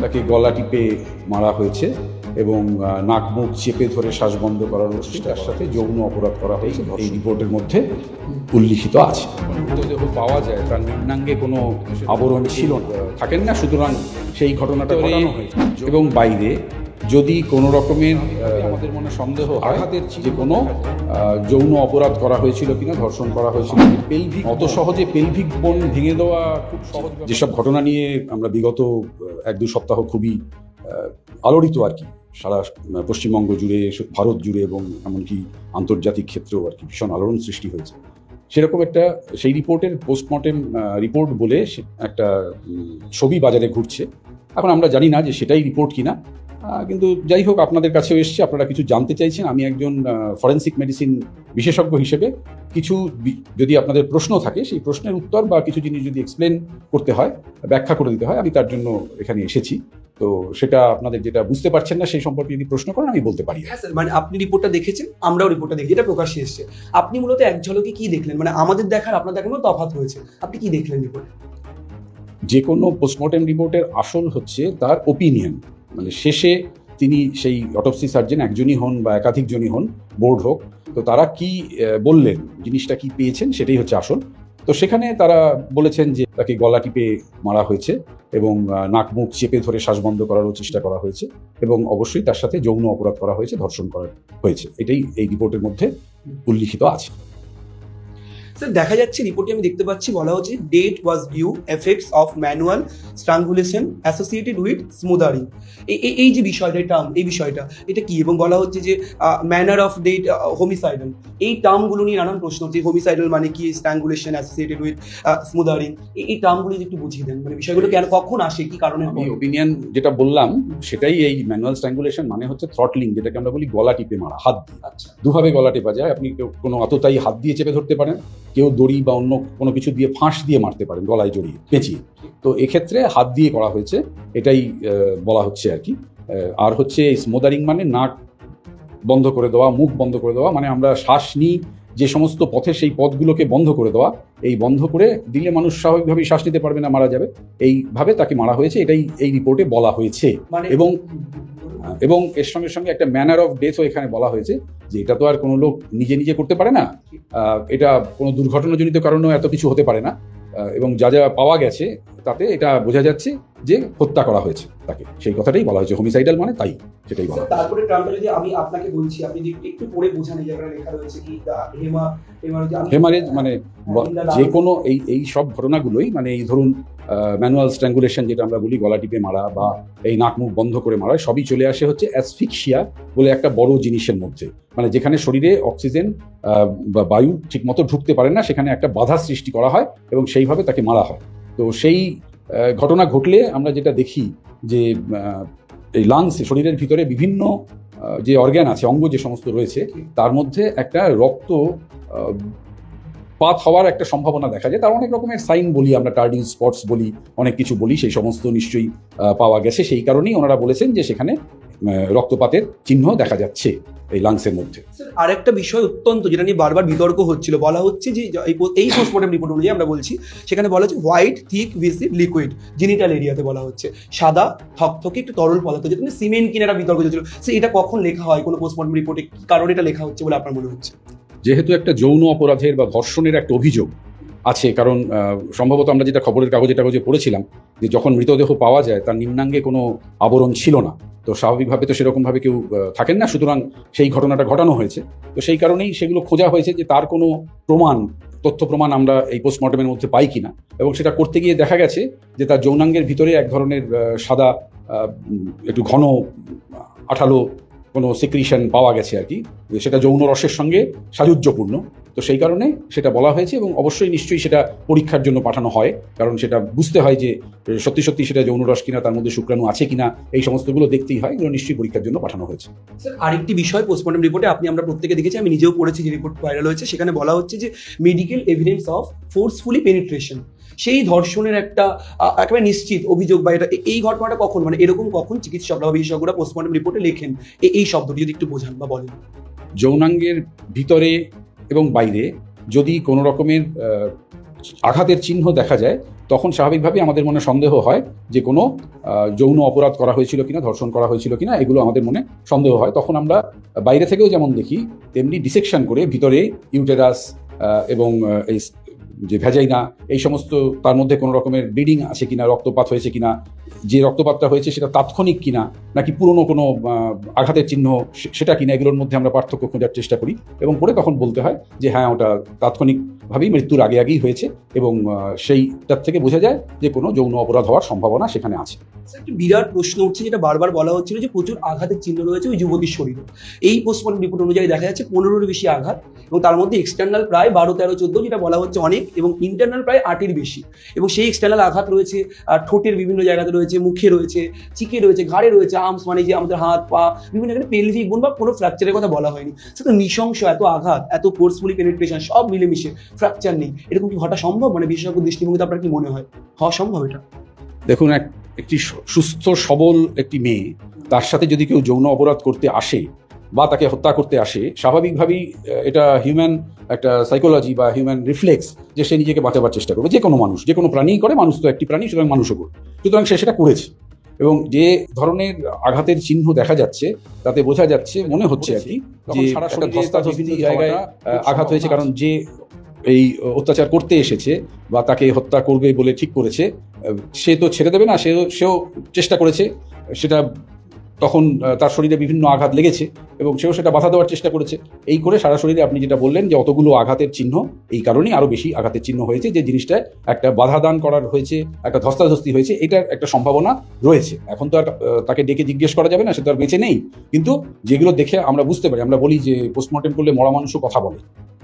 তাকে গলা টিপে মারা হয়েছে এবং নাক মুখ চেপে ধরে শ্বাস বন্ধ করার চেষ্টার সাথে যৌন অপরাধ করা হয়েছে। এই রিপোর্টের মধ্যে উল্লিখিত আছে। মৃতদেহ পাওয়া যায় তার নিম্নাঙ্গে কোনো আবরণ ছিল থাকেন না সুতরাং সেই ঘটনাটা ঘটানো হয়েছে। এবং বাইরে যদি কোনো রকমের আমাদের মনে সন্দেহ আঘাতের যে কোনো যৌন অপরাধ করা হয়েছিল কিনা ধর্ষণ করা হয়েছিল পেলভিক অত সহজে পেলভিক বোন ভেঙে দেওয়া খুব সহজ যেসব ঘটনা নিয়ে আমরা বিগত এক দু সপ্তাহ খুবই আলোড়িত আর কি সারা পশ্চিমবঙ্গ জুড়ে ভারত জুড়ে এবং এমনকি আন্তর্জাতিক ক্ষেত্রেও আর কি ভীষণ আলোড়ন সৃষ্টি হয়েছে। সেরকম একটা সেই রিপোর্টের পোস্টমর্টেম রিপোর্ট বলে একটা ছবি বাজারে ঘুরছে। এখন আমরা জানি না যে সেটাই রিপোর্ট কিনা। কিন্তু যাই হোক আপনাদের কাছেও এসছে আপনারা কিছু জানতে চাইছেন। আমি একজন ফরেন্সিক মেডিসিন বিশেষজ্ঞ হিসেবে কিছু যদি আপনাদের প্রশ্ন থাকে সেই প্রশ্নের উত্তর বা কিছু জিনিস যদি এক্সপ্লেন করতে হয় ব্যাখ্যা করে দিতে হয় আমি তার জন্য এখানে এসেছি। তো সেটা আপনাদের যেটা বুঝতে পারছেন না সেই সম্পর্কে যদি প্রশ্ন করেন আমি বলতে পারি। হ্যাঁ স্যার মানে আপনি রিপোর্টটা দেখেছেন আমরাও রিপোর্টটা দেখি এটা প্রকাশ্যে এসছে। আপনি মূলত এক ঝলকে কি দেখলেন? মানে আমাদের দেখার আপনার দেখার মধ্যে তফাৎ হয়েছে আপনি কি দেখলেন রিপোর্টে যে কোনো পোস্টমর্টেম রিপোর্টের আসল হচ্ছে তার ওপিনিয়ন মানে শেষে তিনি সেই অটোপসি সার্জন একজনই হন বা একাধিকজনই হন বোর্ড হোক, তো তারা কি বললেন, জিনিসটা কি পেয়েছেন সেটাই হচ্ছে আসল। তো সেখানে তারা বলেছেন যে তাকে গলা টিপে মারা হয়েছে এবং নাক মুখ চেপে ধরে শ্বাস বন্ধ করারও চেষ্টা করা হয়েছে এবং অবশ্যই তার সাথে যৌন অপরাধ করা হয়েছে, ধর্ষণ করা হয়েছে। এটাই এই রিপোর্টের মধ্যে উল্লিখিত আছে। স্যার দেখা যাচ্ছে রিপোর্টে আমি দেখতে পাচ্ছি বলা হচ্ছে death was due effects of manual strangulation associated with smothering এই যে বিষয়টা এই টার্ম এই বিষয়টা এটা কি? এবং বলা হচ্ছে যে ম্যানার অফ ডেট হোমিসাইডাল এই টার্মগুলো নিয়ে নানান প্রশ্ন হচ্ছে হোমিসাইডাল মানে কি? স্ট্রাঙ্গুলেশন অ্যাসোসিয়েটেড উইথ স্মুদারিং এই টার্মগুলো যদি একটু বুঝিয়ে দেন মানে বিষয়গুলো কেন কখন আসে কি কারণে আমি ওপিনিয়ন যেটা বললাম সেটাই এই ম্যানুয়াল স্ট্র্যাঙ্গুলেশন মানে হচ্ছে থ্রটলিং যেটাকে আমরা বলি গলা টিপে মারা হাত দিয়ে। আচ্ছা। দুভাবে গলা টেপা যায় আপনি কোনো আততায়ী হাত দিয়ে চেপে ধরতে পারেন। কেউ দড়ি বা অন্য কোনো কিছু দিয়ে ফাঁস দিয়ে মারতে পারেন, গলায় জড়িয়ে, পেঁচিয়ে। তো এক্ষেত্রে হাত দিয়ে করা হয়েছে, এটাই বলা হচ্ছে আর কি। আর হচ্ছে স্মোদারিং মানে নাক বন্ধ করে দেওয়া, মুখ বন্ধ করে দেওয়া মানে আমরা শ্বাস নিই যে সমস্ত পথে সেই পথগুলোকে বন্ধ করে দেওয়া এই বন্ধ করে দিলে মানুষ স্বাভাবিকভাবেই শ্বাস নিতে পারবে না মারা যাবে। এইভাবে তাকে মারা হয়েছে এটাই এই রিপোর্টে বলা হয়েছে। মানে এবং এবং এর সঙ্গে সঙ্গে একটা ম্যানার অফ ডেথও এখানে বলা হয়েছে যে এটা তো আর কোনো লোক নিজে নিজে করতে পারে না। এটা কোনো দুর্ঘটনাজনিত কারণেও এত কিছু হতে পারে না। এবং যা যা পাওয়া গেছে তাতে এটা বোঝা যাচ্ছে যে হত্যা করা হয়েছে তাকে। সেই কথাটাই বলা হয়েছে। হোমিসাইডাল মানে তাই সেটাই বলা তারপরে টার্মটা যদি আমি আপনাকে বলছি আপনি যদি একটু- পড়ে বোঝান এই জায়গাটা লেখা রয়েছে কি হেমা হেমারজি মানে the যে কোনো এই এই সব ঘটনাগুলোই মানে এই ধরুন ম্যানুয়াল স্ট্র্যাঙ্গুলেশন যেটা আমরা বলি গলা টিপে মারা বা এই নাক মুখ বন্ধ করে মারা সবই চলে আসে হচ্ছে অ্যাসফিক্সিয়া বলে একটা বড় জিনিসের মধ্যে। মানে যেখানে শরীরে অক্সিজেন বা বায়ু ঠিকমতো ঢুকতে পারে না সেখানে একটা বাধা সৃষ্টি করা হয় এবং সেইভাবে তাকে মারা হয়। তো সেই ঘটনা ঘটলে আমরা যেটা দেখি যে এই লাংস শরীরের ভিতরে বিভিন্ন যে অর্গ্যান আছে, অঙ্গ যে সমস্ত রয়েছে, তার মধ্যে একটা রক্ত পাত হওয়ার একটা সম্ভাবনা দেখা যায়। তার অনেক রকমের সাইন বলি আমরা টার্ডিং স্পটস বলি, অনেক কিছু বলি, সেই সমস্ত নিশ্চয়ই পাওয়া গেছে। সেই কারণেই ওনারা বলেছেন যে সেখানে রক্তপাতের চিহ্ন দেখা যাচ্ছে এই লাংসের মধ্যে। আরেকটা বিষয় অত্যন্ত যেটা নিয়ে বারবার বিতর্ক হচ্ছিল বলা হচ্ছে যে এই পোস্টমর্টম রিপোর্ট অনুযায়ী আমরা বলছি সেখানে বলা হচ্ছে white thick viscid liquid genital এরিয়াতে বলা হচ্ছে। সাদা থকথকে একটু তরল পদার্থ যেটা সিমেন্ট কিনে একটা বিতর্ক চলছিল। সে এটা কখন লেখা হয় কোনো পোস্টমর্টম রিপোর্টে কি কারণে এটা লেখা হচ্ছে বলে আপনার মনে হচ্ছে? যেহেতু একটা যৌন অপরাধের বা ধর্ষণের একটা অভিযোগ আছে। কারণ সম্ভবত আমরা যেটা খবরের কাগজে টাগজে পড়েছিলাম যে যখন মৃতদেহ পাওয়া যায়, তার নিম্নাঙ্গে কোনো আবরণ ছিল না। তো স্বাভাবিকভাবে তো সেরকমভাবে কেউ থাকেন না। সুতরাং সেই ঘটনাটা ঘটানো হয়েছে। তো সেই কারণেই সেগুলো খোঁজা হয়েছে যে তার কোনো প্রমাণ, তথ্য প্রমাণ আমরা এই পোস্টমর্টমের মধ্যে পাই কিনা। এবং সেটা করতে গিয়ে দেখা গেছে যে তার যৌনাঙ্গের ভিতরে এক ধরনের সাদা একটু ঘন, আঠালো কোনো সিক্রিশন পাওয়া গেছে আর কি। সেটা যৌন রসের সঙ্গে সাযুজ্যপূর্ণ। তো সেই কারণে সেটা বলা হয়েছে এবং অবশ্যই নিশ্চয়ই সেটা পরীক্ষার জন্য পাঠানো হয় কারণ সেটা বুঝতে হয় যে সত্যি সত্যি সেটা যৌন রস কিনা তার মধ্যে শুক্রাণু আছে কিনা এই সমস্তগুলো দেখতেই হয় এগুলো নিশ্চয়ই পরীক্ষার জন্য পাঠানো হয়েছে। স্যার আরেকটি বিষয় পোস্টমর্টম রিপোর্টে আপনি আমরা প্রত্যেকে দেখেছি আমি নিজেও পড়েছি যে রিপোর্ট ভাইরাল হয়েছে সেখানে বলা হচ্ছে যে medical evidence of forcefully penetration সেই ধর্ষণের একটা একেবারে নিশ্চিত অভিযোগ বা এটা এই ঘটনাটা কখন মানে এরকম কখন চিকিৎসকরা বা বিশেষজ্ঞরা পোস্টমর্টম রিপোর্টে লেখেন? এই শব্দটি যদি একটু বোঝান বা বলেন। যৌনাঙ্গের ভিতরে এবং বাইরে যদি কোনো রকমের আঘাতের চিহ্ন দেখা যায়, তখন স্বাভাবিকভাবেই আমাদের মনে সন্দেহ হয় যে কোনো যৌন অপরাধ করা হয়েছিল কিনা, ধর্ষণ করা হয়েছিল কিনা, এগুলো আমাদের মনে সন্দেহ হয়। তখন আমরা বাইরে থেকেও যেমন দেখি, তেমনি ডিসেকশন করে ভিতরে ইউটেরাস এবং এই যে ভেজাইনা এই সমস্ত তার মধ্যে কোনো রকমের ব্লিডিং আছে কিনা, রক্তপাত হয়েছে কিনা, যে রক্তপাতটা হয়েছে সেটা তাৎক্ষণিক কিনা, নাকি পুরনো কোনো আঘাতের চিহ্ন সেটা কিনা, এগুলোর মধ্যে আমরা পার্থক্য খোঁজার চেষ্টা করি এবং পরে তখন বলতে হয় যে হ্যাঁ ওটা তাৎক্ষণিকভাবেই মৃত্যুর আগে আগেই হয়েছে এবং সেইটার থেকে বোঝা যায় যে কোনো যৌন অপরাধ হওয়ার সম্ভাবনা সেখানে আছে। একটা বিরাট প্রশ্ন উঠছে যেটা বারবার বলা হচ্ছিল যে প্রচুর আঘাতের চিহ্ন রয়েছে ওই যুবতীর শরীরে। এই পোস্টমর্টম রিপোর্ট অনুযায়ী দেখা যাচ্ছে পনেরোর বেশি আঘাত এবং তার মধ্যে এক্সটার্নাল প্রায় বারো তেরো চোদ্দ যেটা বলা হচ্ছে অনেক এবং ইন্টারনাল প্রায় আটের বেশি। এবং সেই এক্সটার্নাল আঘাত রয়েছে ঠোঁটের বিভিন্ন জায়গাতে রয়েছে, মুখে রয়েছে, চিকে রয়েছে, ঘাড়ে রয়েছে আর্মস মানে যে আমাদের হাত, পা, বিভিন্ন জায়গায় পেলভিক বোন বা কোনো ফ্র্যাকচারের কথা বলা হয়নি। সেটা নৃশংস এত আঘাত, এত ফোর্সফুলি পেনিট্রেশন সব মিলেমিশে ফ্র্যাকচার নেই। এরকম কি হওয়াটা সম্ভব? মানে বিশেষজ্ঞ দৃষ্টিভঙ্গিতে আপনার কি মনে হয়? হওয়া সম্ভব এটা? দেখুন, এক, একটি সুস্থ সবল একটি মেয়ে, তার সাথে যদি কেউ যৌন অপরাধ করতে আসে বা তাকে হত্যা করতে আসে স্বাভাবিকভাবেই এটা হিউম্যান একটা সাইকোলজি বা হিউম্যান রিফ্লেক্স যে সে নিজেকে বাঁচাবার চেষ্টা করবে। যে কোনো মানুষ যে কোনো প্রাণীই করে মানুষ তো একটি প্রাণী সুতরাং মানুষও করবে সুতরাং সে সেটা করেছে। এবং যে ধরনের আঘাতের চিহ্ন দেখা যাচ্ছে তাতে বোঝা যাচ্ছে মনে হচ্ছে আর কি যে সারা জায়গায় আঘাত হয়েছে। কারণ যে এই অত্যাচার করতে এসেছে বা তাকে হত্যা করবে বলে ঠিক করেছে সে তো ছেড়ে দেবে না সেও সেও চেষ্টা করেছে সেটা তখন তার শরীরে বিভিন্ন আঘাত লেগেছে এবং সেও সেটা বাধা দেওয়ার চেষ্টা করেছে। এই করে সারা শরীরে আপনি যেটা বললেন যে অতগুলো আঘাতের চিহ্ন, এই কারণেই আরও বেশি আঘাতের চিহ্ন হয়েছে যে জিনিসটা একটা বাধা দান করার হয়েছে, একটা ধস্তাধস্তি হয়েছে, এটার একটা সম্ভাবনা রয়েছে। এখন তো আর তাকে ডেকে জিজ্ঞেস করা যাবে না, সে তো আর বেঁচে নেই। কিন্তু যেগুলো দেখে আমরা বুঝতে পারি, আমরা বলি যে পোস্টমর্টেম করলে মরা মানুষও কথা বলে।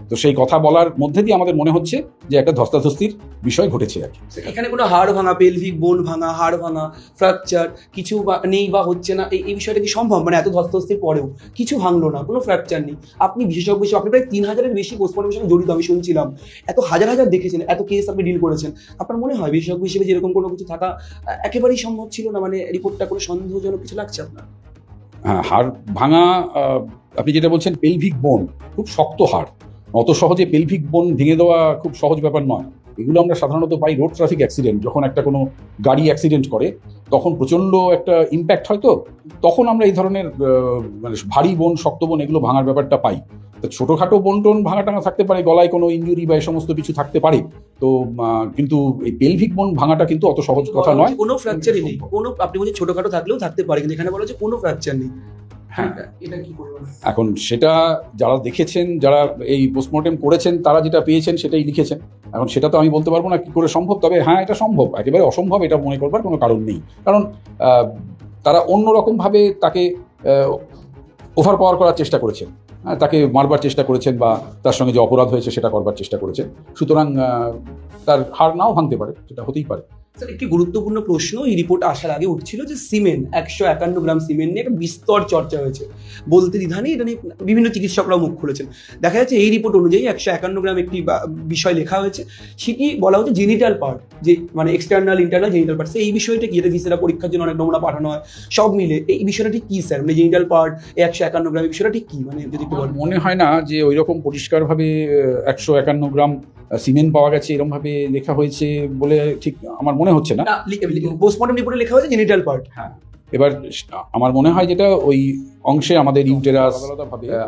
তো সেই কথা বলার মধ্যে দিয়ে আমাদের মনে হচ্ছে যে একটা ধস্তাধস্তির বিষয় ঘটেছে আর কি। এখানে কোনো হাড় ভাঙা পেলভিক বোন ভাঙা, হাড় ভাঙা ফ্র্যাকচার কিছু বা- নেই বা হচ্ছে না এই বিষয়টা কি সম্ভব? মানে এত ধস্তস্তির পরেও কিছু ভাঙলো না, কোনো ফ্র্যাকচার নেই। আপনি বিশেষজ্ঞ হিসেবে, আপনি প্রায় তিন হাজারের বেশি পোস্টমর্টমের সঙ্গে জড়িত, আমি শুনছিলাম। এত হাজার হাজার দেখেছেন, এত কেস আপনি ডিল করেছেন। আপনার মনে হয় বিশেষজ্ঞ হিসেবে যেরকম কোনো কিছু থাকা একেবারেই সম্ভব ছিল না? মানে রিপোর্টটা কোনো সন্দেহজনক কিছু লাগছে আপনার? হ্যাঁ হাড় ভাঙা আপনি যেটা বলছেন পেলভিক বোন খুব শক্ত হাড়। অত সহজে পেলভিক বোন ভেঙে দেওয়া খুব সহজ ব্যাপার নয়। এগুলো আমরা সাধারণত পাই রোড ট্রাফিক অ্যাক্সিডেন্ট যখন একটা কোনো গাড়ি অ্যাক্সিডেন্ট করে তখন প্রচণ্ড একটা ইম্প্যাক্ট হয় তো তখন আমরা এই ধরনের মানে ভারী বোন শক্ত বোন এগুলো ভাঙার ব্যাপারটা পাই। তো ছোটোখাটো বোন টোন ভাঙা টাঙা থাকতে পারে গলায় কোনো ইঞ্জুরি বা এই সমস্ত কিছু থাকতে পারে। তো কিন্তু এই পেলভিক বোন ভাঙাটা কিন্তু অত সহজ কথা নয়। কোনো ফ্র্যাকচারই নেই। কোনো আপনি বলছেন ছোটখাটো থাকলেও থাকতে পারে কিন্তু এখানে বলা হচ্ছে কোনো ফ্র্যাকচার নেই। হ্যাঁ। এটা কি এখন সেটা যারা দেখেছেন যারা এই পোস্টমর্টেম করেছেন তারা যেটা পেয়েছেন সেটাই লিখেছেন। এখন সেটা তো আমি বলতে পারব না কি করে সম্ভব? তবে হ্যাঁ এটা সম্ভব। একেবারে অসম্ভব এটা মনে করবার কোনো কারণ নেই। কারণ তারা অন্য রকমভাবে তাকে ওভার পাওয়ার করার চেষ্টা করেছেন। হ্যাঁ, তাকে মারবার চেষ্টা করেছেন বা তার সঙ্গে যে অপরাধ হয়েছে সেটা করবার চেষ্টা করেছেন। সুতরাং তার হার নাও ভাঙতে পারে সেটা হতেই পারে। স্যার, একটি গুরুত্বপূর্ণ প্রশ্ন, এই রিপোর্ট আসার আগে উঠছিল যে সিমেন্ট, একশো একান্ন গ্রাম সিমেন্ট নিয়ে একটা বিস্তর চর্চা হয়েছে। বলতে দ্বিধা নেই এটা নিয়ে বিভিন্ন চিকিৎসকরাও মুখ খুলেছেন। দেখা যাচ্ছে এই রিপোর্ট অনুযায়ী একশো একান্ন গ্রাম একটি বিষয় লেখা হয়েছে। সেটি বলা হচ্ছে জেনিটাল পার্ট যে মানে এক্সটার্নাল ইন্টারনাল জেনিটাল পার্ট এই বিষয়টা কি? এটা ভিসেরা পরীক্ষার জন্য অনেক নমুনা পাঠানো হয়। সব মিলে এই বিষয়টা ঠিক কি, স্যার? মানে জেনিটাল পার্ট একশো একান্ন গ্রাম, এই বিষয়টা ঠিক কি? মানে যদি মনে হয় না যে ওই রকম পরিষ্কারভাবে একশো একান্ন গ্রাম সিমেন্ট পাওয়া গেছে এরকমভাবে লেখা হয়েছে বলে ঠিক আমার মনে হচ্ছে না। পোস্টমর্টম রিপোর্টে লেখা হয়েছে জেনিটাল পার্ট হ্যাঁ। এবার আমার মনে হয় যেটা ওই অংশে আমাদের ইউটেরাস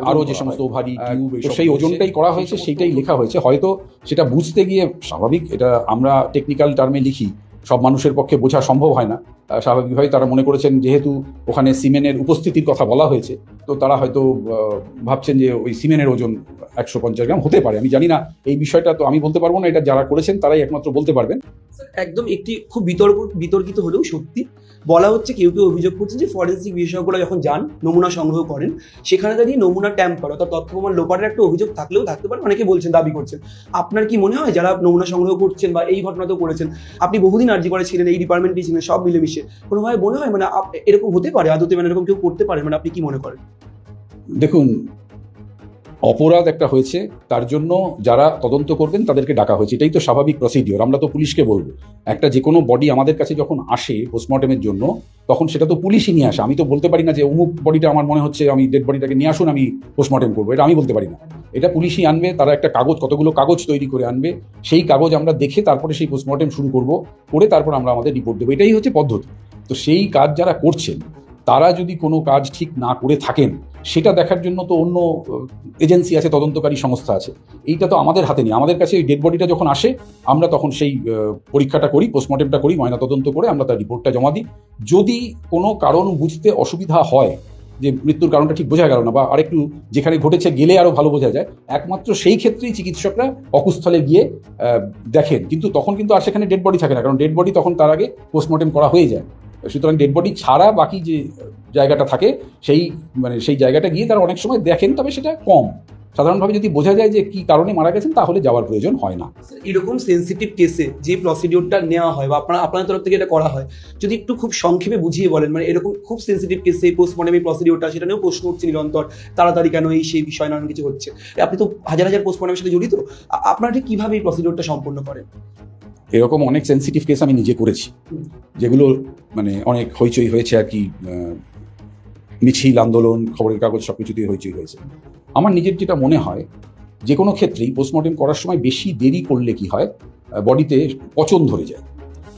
আরও যে সমস্ত ওভারি টিউব সেই ওজনটাই করা হয়েছে সেইটাই লেখা হয়েছে। হয়তো সেটা বুঝতে গিয়ে স্বাভাবিক এটা আমরা টেকনিক্যাল টার্মে লিখি। সব মানুষের পক্ষে বোঝা সম্ভব হয় না। স্বাভাবিকভাবেই স্বাভাবিকভাবে তারা মনে করেছেন যেহেতু ওখানে সিমেনের উপস্থিতির কথা বলা হয়েছে, তো তারা হয়তো ভাবছেন যে ওই সিমেনের ওজন একশো পঞ্চাশ গ্রাম হতে পারে। আমি জানি না, এই বিষয়টা তো আমি বলতে পারব না, এটা যারা করেছেন তারাই একমাত্র বলতে পারবেন। একদম একটি খুব বিতর্ক, বিতর্কিত হলেও সত্যি বলা হচ্ছে কেউ কেউ অভিযোগ করছে যে ফরেন্সিক বিশেষজ্ঞরা যখন যান, নমুনা সংগ্রহ করেন, সেখানে দাঁড়িয়ে নমুনা ট্যাম্পার অর্থাৎ তথ্য প্রমাণ লোপারের একটা অভিযোগ থাকলেও থাকতে পারে অনেকে বলছেন দাবি করছেন। আপনার কি মনে হয় যারা নমুনা সংগ্রহ করছেন বা এই ঘটনা তো করেছেন, আপনি বহুদিন আর্জি করে ছিলেন, এই ডিপার্টমেন্টে ছিলেন, সব মিলেমিশে, কোনোভাবে মনে হয় মানে এরকম হতে পারে, আদতে মানে এরকম কেউ করতে পারে মানে আপনি কি মনে করেন? দেখুন অপরাধ একটা হয়েছে, তার জন্য যারা তদন্ত করবেন তাদেরকে ডাকা হয়েছে। এটাই তো স্বাভাবিক প্রসিডিওর আমরা তো পুলিশকে বলব। একটা যে কোনো বডি আমাদের কাছে যখন আসে পোস্টমর্টমের জন্য, তখন সেটা তো পুলিশই নিয়ে আসে। আমি তো বলতে পারি না যে অমুক বডিটা আমার মনে হচ্ছে আমি ডেড বডিটাকে নিয়ে আসুন, আমি পোস্টমর্টেম করব। এটা আমি বলতে পারি না। এটা পুলিশই আনবে, তারা একটা কাগজ, কতগুলো কাগজ তৈরি করে আনবে, সেই কাগজ আমরা দেখে তারপরে সেই পোস্টমর্টেম শুরু করব, করে তারপর আমরা আমাদের রিপোর্ট দেবো। এটাই হচ্ছে পদ্ধতি। তো সেই কাজ যারা করছেন, তারা যদি কোনো কাজ ঠিক না করে থাকেন সেটা দেখার জন্য তো অন্য এজেন্সি আছে, তদন্তকারী সংস্থা আছে। এইটা তো আমাদের হাতে নেই। আমাদের কাছে ওই ডেড বডিটা যখন আসে, আমরা তখন সেই পরীক্ষাটা করি পোস্টমর্টেমটা করি, ময়নাতদন্ত করে আমরা তার রিপোর্টটা জমা দিই। যদি কোনো কারণ বুঝতে অসুবিধা হয়, যে মৃত্যুর কারণটা ঠিক বোঝা গেল না বা আরেকটু যেখানে ঘটেছে গেলে আরও ভালো বোঝা যায়, একমাত্র সেই ক্ষেত্রেই চিকিৎসকরা অকুস্থলে গিয়ে দেখেন। কিন্তু তখন কিন্তু আর সেখানে ডেড বডি থাকে না, কারণ ডেড বডি তখন তার আগে পোস্টমর্টেম করা হয়ে যায়। সুতরাং ডেড বডি ছাড়া বাকি যে জায়গাটা থাকে, সেই মানে সেই জায়গাটা গিয়ে তারা অনেক সময় দেখেন, তবে সেটা কম। সাধারণভাবে যদি বোঝা যায় যে কি কারণে মারা গেছেন, তাহলে যাওয়ার প্রয়োজন হয় না। এরকম সেন্সিটিভ কেসে যে প্রসিডিওরটা নেওয়া হয় বা আপনার আপনার তরফ থেকে এটা করা হয়, যদি একটু খুব সংক্ষেপে বুঝিয়ে বলেন মানে এরকম খুব সেন্সিটিভ কেসে পোস্টমর্টম এই প্রসিডিওরটা সেটা নিয়েও প্রশ্ন উঠছে নিরন্তর, তাড়াতাড়ি কেন এই, সেই বিষয় নানান কিছু হচ্ছে। আপনি তো হাজার হাজার পোস্টমর্টমের সাথে জড়িত আপনারা ঠিক কীভাবে এই প্রসিডিওরটা সম্পন্ন করেন? এরকম অনেক সেন্সিটিভ কেস আমি নিজে করেছি যেগুলো মানে অনেক হইচই হয়েছে আর কি মিছিল আন্দোলন খবরের কাগজ সব কিছুতেই হইচই হয়েছে। আমার নিজের যেটা মনে হয় যে কোনো ক্ষেত্রেই পোস্টমর্টেম করার সময় বেশি দেরি করলে কি হয় বডিতে পচন ধরে যায়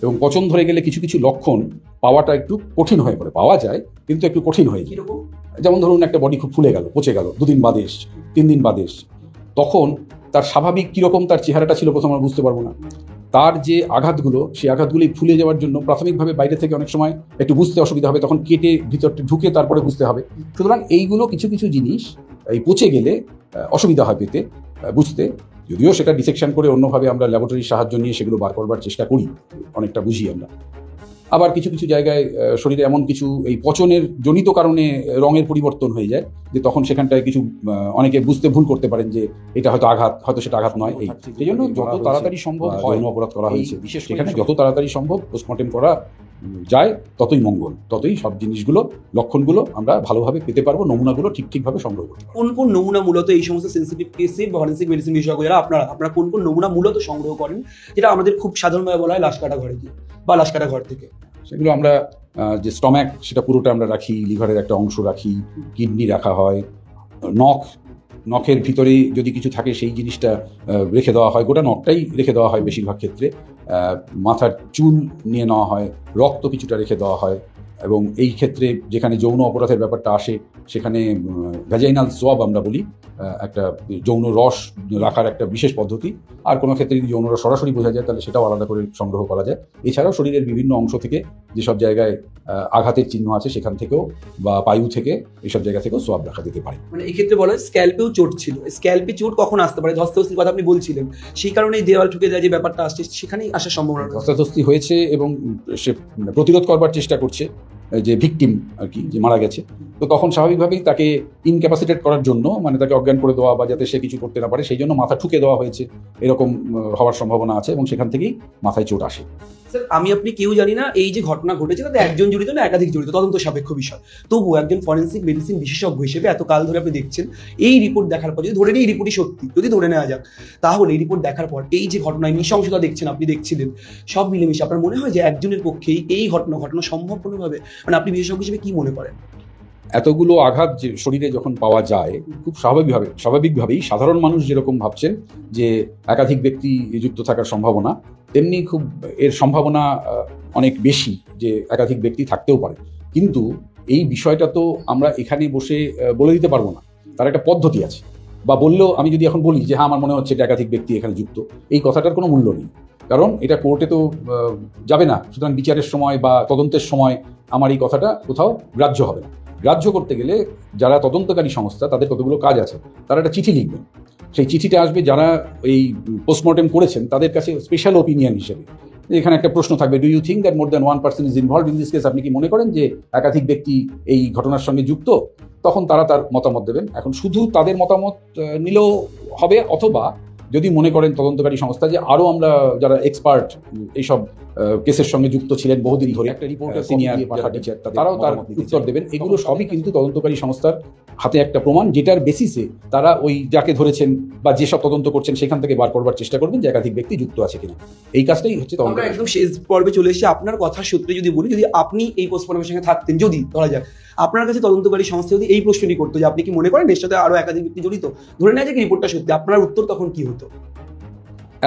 এবং পচন ধরে গেলে কিছু কিছু লক্ষণ পাওয়াটা একটু কঠিন হয়ে পড়ে পাওয়া যায় কিন্তু একটু কঠিন হয়ে যায়। যেমন ধরুন একটা বডি খুব ফুলে গেল পচে গেল দুদিন বাদে এসছে তিন দিন বাদে এসছে তখন তার স্বাভাবিক কীরকম তার চেহারাটা ছিল প্রথম আমরা বুঝতে পারব না। তার যে আঘাতগুলো, সেই আঘাতগুলি ফুলে যাওয়ার জন্য প্রাথমিকভাবে বাইরে থেকে অনেক সময় একটু বুঝতে অসুবিধা হবে, তখন কেটে ভিতরটা ঢুকে তারপরে বুঝতে হবে। সুতরাং এইগুলো কিছু কিছু জিনিস, এই পচে গেলে অসুবিধা হয় পেতে বুঝতে। যদিও সেটা ডিসেকশন করে অন্যভাবে আমরা ল্যাবরেটরির সাহায্য নিয়ে সেগুলো বার করবার চেষ্টা করি, অনেকটা বুঝি আমরা। আবার কিছু কিছু জায়গায় শরীরে এমন কিছু এই পচনের জনিত কারণে রঙের পরিবর্তন হয়ে যায় যে তখন সেখানটায় কিছু অনেকে বুঝতে ভুল করতে পারেন যে এটা হয়তো আঘাত হয়তো সেটা আঘাত নয় এই। সেই জন্য যত তাড়াতাড়ি সম্ভব হয় অপরাধ করা হয়েছে বিশেষ সেখানে যত তাড়াতাড়ি সম্ভব পোস্টমর্টেম করা যায় ততই মঙ্গল ততই সব জিনিসগুলো লক্ষণগুলো আমরা ভালোভাবে পেতে পারব নমুনাগুলো ঠিক ঠিকভাবে সংগ্রহ করতে কোন কোন নমুনা মূলত এই সমস্ত সেন্সিটিভ কেসে ফরেন্সিক মেডিসিন যারা আপনারা আপনারা কোন কোন নমুনা মূলত সংগ্রহ করেন যেটা আমাদের খুব সাধারণভাবে বলা হয় লাশ কাটা ঘরে গিয়ে বা লাশ কাটা ঘর থেকে? সেগুলো আমরা যে স্টম্যাক সেটা পুরোটা আমরা রাখি লিভারের একটা অংশ রাখি কিডনি রাখা হয় নখ নখের ভিতরেই যদি কিছু থাকে, সেই জিনিসটা রেখে দেওয়া হয়। গোটা নখটাই রেখে দেওয়া হয় বেশিরভাগ ক্ষেত্রে। মাথার চুল নিয়ে নেওয়া হয়, রক্ত কিছুটা রেখে দেওয়া হয়। এবং এই ক্ষেত্রে যেখানে যৌন অপরাধের ব্যাপারটা আসে সেখানে ভ্যাজাইনাল সোয়াব আমরা বলি একটা যৌন রস রাখার একটা বিশেষ পদ্ধতি। আর কোনো ক্ষেত্রে যদি যৌন রস সরাসরি বোঝা যায় তাহলে সেটাও আলাদা করে সংগ্রহ করা যায়। এছাড়াও শরীরের বিভিন্ন অংশ থেকে যেসব জায়গায় আঘাতের চিহ্ন আছে সেখান থেকেও বা পায়ু থেকে এইসব জায়গা থেকেও সোয়াব রাখা যেতে পারে। মানে এক্ষেত্রে বলা হয় স্ক্যাল্পেও চোট ছিল। স্ক্যাল্পে চোট কখন আসতে পারে? ধস্তাধস্তির কথা আপনি বলছিলেন। সেই কারণেই দেওয়াল ঠুকে দেওয়া যে ব্যাপারটা আসছে সেখানেই আসার সম্ভাবনা ধস্তাধস্তি হয়েছে এবং সে প্রতিরোধ করবার চেষ্টা করছে। যে ভিকটিম আর কি যে মারা গেছে। তো তখন স্বাভাবিকভাবেই তাকে ইনক্যাপাসিটেট করার জন্য মানে তাকে অজ্ঞান করে দেওয়া বা যাতে সে কিছু করতে না পারে, সেই জন্য মাথা ঠুকে দেওয়া হয়েছে। এরকম হওয়ার সম্ভাবনা আছে এবং সেখান থেকেই মাথায় চোট আসে। স্যার, আমি, আপনি কেউ জানি না এই যে ঘটনা ঘটেছে, তাতে একজন জড়িত না, একাধিক জড়িত, তদন্ত সাপেক্ষ বিষয়। তবু একজন ফরেন্সিক মেডিসিন বিশেষজ্ঞ হিসেবে এত কাল ধরে আপনি দেখছেন, এই রিপোর্ট দেখার পর, যদি ধরে নিই রিপোর্টই সত্যি, যদি ধরে নেওয়া যাক, তাহলে এই রিপোর্ট দেখার পর, এই যে ঘটনায় নৃশংসতা দেখছেন আপনি, দেখছিলেন, সব মিলেমিশে আপনার মনে হয় যে একজনের পক্ষেই এই ঘটনা ঘটনা সম্ভব কোনোভাবে? মানে আপনি বিশেষজ্ঞ হিসেবে কি মনে করেন? এতগুলো আঘাত যে শরীরে যখন পাওয়া যায়, খুব স্বাভাবিকভাবে, স্বাভাবিকভাবেই সাধারণ মানুষ যেরকম ভাবছেন যে একাধিক ব্যক্তি যুক্ত থাকার সম্ভাবনা, তেমনি খুব এর সম্ভাবনা অনেক বেশি যে একাধিক ব্যক্তি থাকতেও পারে। কিন্তু এই বিষয়টা তো আমরা এখানে বসে বলে দিতে পারব না। তার একটা পদ্ধতি আছে। বা বললেও আমি যদি এখন বলি যে হ্যাঁ আমার মনে হচ্ছে একাধিক ব্যক্তি এখানে যুক্ত, এই কথাটার কোনো মূল্য নেই। কারণ এটা কোর্টে তো যাবে না। সুতরাং বিচারের সময় বা তদন্তের সময় আমার এই কথাটা কোথাও গ্রাহ্য হবে না। গ্রাহ্য করতে গেলে যারা তদন্তকারী সংস্থা, তাদের কতগুলো কাজ আছে, তারা একটা চিঠি লিখবেন। সেই চিঠিটা আসবে যারা এই পোস্টমর্টেম করেছেন, তাদের কাছে স্পেশাল ওপিনিয়ন হিসেবে। এখানে একটা প্রশ্ন থাকবে do you think that more than one person is involve in this case আপনি কি মনে করেন যে একাধিক ব্যক্তি এই ঘটনার সঙ্গে যুক্ত? তখন তারা তার মতামত দেবেন। এখন শুধু তাদের মতামত নিলেও হবে অথবা যদি মনে করেন তদন্তকারী সংস্থা যে আরও আমরা যারা এক্সপার্ট এইসব কেসের সঙ্গে যুক্ত ছিলেন বহুদিন ধরে একটা রিপোর্টার সিনিয়র পাঠা টিচার তারাও তার উত্তর দেবেন। এগুলো সবই কিন্তু তদন্তকারী সংস্থার হাতে একটা প্রমাণ যেটার বেসিসে তারা ওই যাকে ধরেছেন বা যেসব তদন্ত করছেন সেখান থেকে বার করবার চেষ্টা করবেন যে একাধিক ব্যক্তি যুক্ত আছে কিনা। এই কাজটাই হচ্ছে তদন্ত। একদম শেষ পর্বে চলে এসেছি। আপনার কথা সূত্রে যদি বলি যদি আপনি এই পোস্টমর্টমের সঙ্গে থাকতেন যদি ধরা যাক আপনার কাছে তদন্তকারী সংস্থা যদি এই প্রশ্নটি করতো যে আপনি কি মনে করেন এর সাথে আরও একাধিক ব্যক্তি জড়িত? ধরে নেয় যে রিপোর্টটা সত্যি। আপনার উত্তর তখন কি হতো?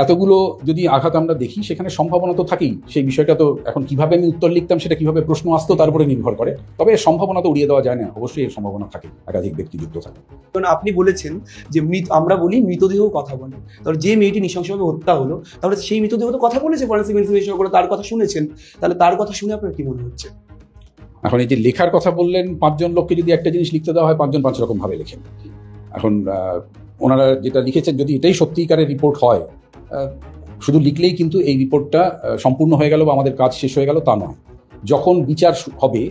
এতগুলো যদি আঘাত আমরা দেখি সেখানে সম্ভাবনা তো থাকেই। সেই বিষয়টা তো এখন কীভাবে আমি উত্তর লিখতাম সেটা কীভাবে প্রশ্ন আসতো তার উপরে নির্ভর করে। তবে এর সম্ভাবনা তো উড়িয়ে দেওয়া যায় না। অবশ্যই এর সম্ভাবনা থাকে একাধিক ব্যক্তি যুক্ত থাকে কারণ আপনি বলেছেন যে মৃত আমরা বলি মৃতদেহ কথা বলে। তাহলে যে মেয়েটি নৃশংসভাবে হত্যা হলো তাহলে সেই মৃতদেহ তো কথা বলেছে ফরেন্সিক ইনফরমেশন করে তার কথা শুনেছেন। তাহলে তার কথা শুনে আপনার কি মনে হচ্ছে? এখন এই যে লেখার কথা বললেন পাঁচজন লোককে যদি একটা জিনিস লিখতে দেওয়া হয় পাঁচজন পাঁচ রকম ভাবে লেখেন। এখন ওনারা যেটা লিখেছেন যদি এটাই সত্যিকারের রিপোর্ট হয় শুধু লিখলেই কিন্তু এই রিপোর্টটা সম্পূর্ণ হয়ে গেল বা আমাদের কাজ শেষ হয়ে গেল তা নয়। যখন বিচার হবে,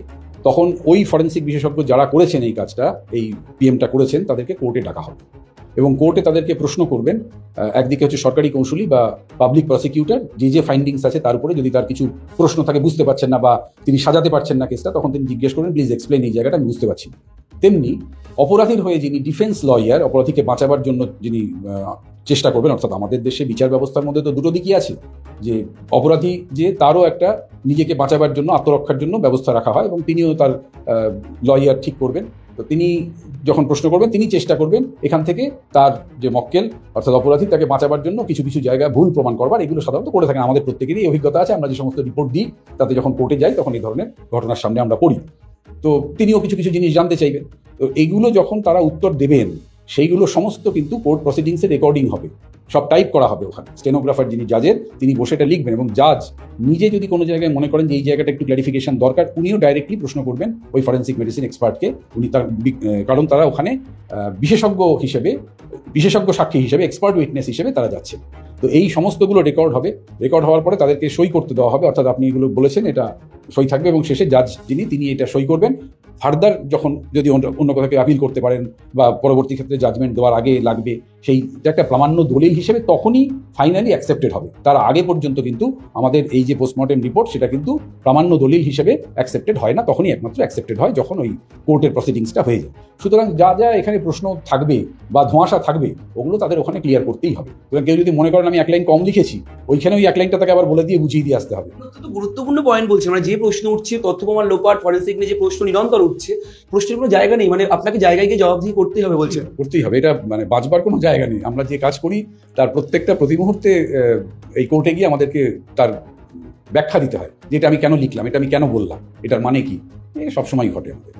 তখন ওই ফরেন্সিক বিশেষজ্ঞ যারা করেছেন এই কাজটা, এই পিএমটা করেছেন, তাদেরকে কোর্টে ডাকা হবে। এবং কোর্টে তাদেরকে প্রশ্ন করবেন একদিকে হচ্ছে সরকারি কৌশলী বা পাবলিক প্রসিকিউটর, যে যে ফাইন্ডিংস আছে তার উপরে যদি তার কিছু প্রশ্ন থাকে বুঝতে পারছেন না বা তিনি সাজাতে পারছেন না কেসটা, তখন তিনি জিজ্ঞেস করবেন, প্লিজ এক্সপ্লেন এই জায়গাটা, আমি বুঝতে পারছি না। তেমনি অপরাধীর হয়ে যিনি ডিফেন্স লয়ার অপরাধীকে বাঁচাবার জন্য যিনি চেষ্টা করবেন, অর্থাৎ আমাদের দেশে বিচার ব্যবস্থার মধ্যে তো দুটো দিকই আছে, যে অপরাধী যে তারও একটা নিজেকে বাঁচাবার জন্য, আত্মরক্ষার জন্য ব্যবস্থা রাখা হয় এবং তিনিও তার লয়ার ঠিক করবেন। তো তিনি যখন প্রশ্ন করবেন, তিনি চেষ্টা করবেন এখান থেকে তার যে মক্কেল, অর্থাৎ অপরাধী, তাকে বাঁচাবার জন্য কিছু কিছু জায়গায় ভুল প্রমাণ করবার। এগুলো সাধারণত করে থাকেন। আমাদের প্রত্যেকেরই অভিজ্ঞতা আছে, আমরা যে সমস্ত রিপোর্ট দিই, তাতে যখন কোর্টে যাই, তখন এই ধরনের ঘটনার সামনে আমরা পড়ি। তো তিনিও কিছু কিছু জিনিস জানতে চাইবেন। তো এইগুলো যখন তারা উত্তর দেবেন সেইগুলো সমস্ত কিন্তু কোর্ট প্রসিডিংসে রেকর্ডিং হবে। সব টাইপ করা হবে ওখানে। স্টেনোগ্রাফার যিনি জাজের, তিনি বসে এটা লিখবেন এবং জাজ নিজে যদি কোনো জায়গায় মনে করেন যে এই জায়গাটা একটু ক্লারিফিকেশন দরকার, উনিও ডাইরেক্টলি প্রশ্ন করবেন ওই ফরেন্সিক মেডিসিন এক্সপার্টকে উনি তার কারণ তারা ওখানে বিশেষজ্ঞ হিসেবে, বিশেষজ্ঞ সাক্ষী হিসেবে এক্সপার্ট উইটনেস হিসেবে তারা যাচ্ছেন। তো এই সমস্তগুলো রেকর্ড হবে। রেকর্ড হওয়ার পরে তাদেরকে সই করতে দেওয়া হবে, অর্থাৎ আপনি এগুলো বলেছেন, এটা সই থাকবে এবং শেষে জাজ যিনি, তিনি এটা সই করবেন। ফার্দার যখন যদি অন্য কোথাকে আপিল করতে পারেন বা পরবর্তী ক্ষেত্রে জাজমেন্ট দেওয়ার আগে লাগবে সেই একটা প্রামাণ্য দলিল হিসেবে তখনই ফাইনালি অ্যাকসেপ্টেড হবে। তার আগে পর্যন্ত কিন্তু আমাদের এই যে পোস্টমর্টেম রিপোর্ট সেটা কিন্তু প্রামাণ্য দলিল হিসেবে অ্যাকসেপ্টেড হয় না তখনই একমাত্র অ্যাকসেপ্টেড হয় যখন ওই কোর্টের প্রসিডিংসটা হয়ে যায়। সুতরাং যা যা এখানে প্রশ্ন থাকবে বা ধোঁয়াশা থাকবে ওগুলো তাদের ওখানে ক্লিয়ার করতেই হবে। সুতরাং কেউ যদি মনে করেন আমি এক লাইন কম লিখেছি ওইখানে ওই এক লাইনটা তাকে আবার বলে দিয়ে বুঝিয়ে দিয়ে আসতে হবে। গুরুত্বপূর্ণ পয়েন্ট বলছে মানে যে প্রশ্ন উঠছে তথ্য প্রমাণ লোপাট ফরেন্সিক নিয়ে যে প্রশ্ন নিরন্তর উঠছে প্রশ্নের কোনো জায়গা নেই। মানে আপনাকে জায়গায় গিয়ে জবাবদিহি করতেই হবে বলছেন। করতেই হবে। এটা মানে বাঁচবার কোনো জায়গা নেই। আমরা যে কাজ করি, তার প্রত্যেকটা প্রতি মুহূর্তে এই কোর্টে গিয়ে আমাদেরকে তার ব্যাখ্যা দিতে হয়, যে এটা আমি কেন লিখলাম, এটা আমি কেন বললাম, এটার মানে কি? এ সবসময় ঘটে আমাদের।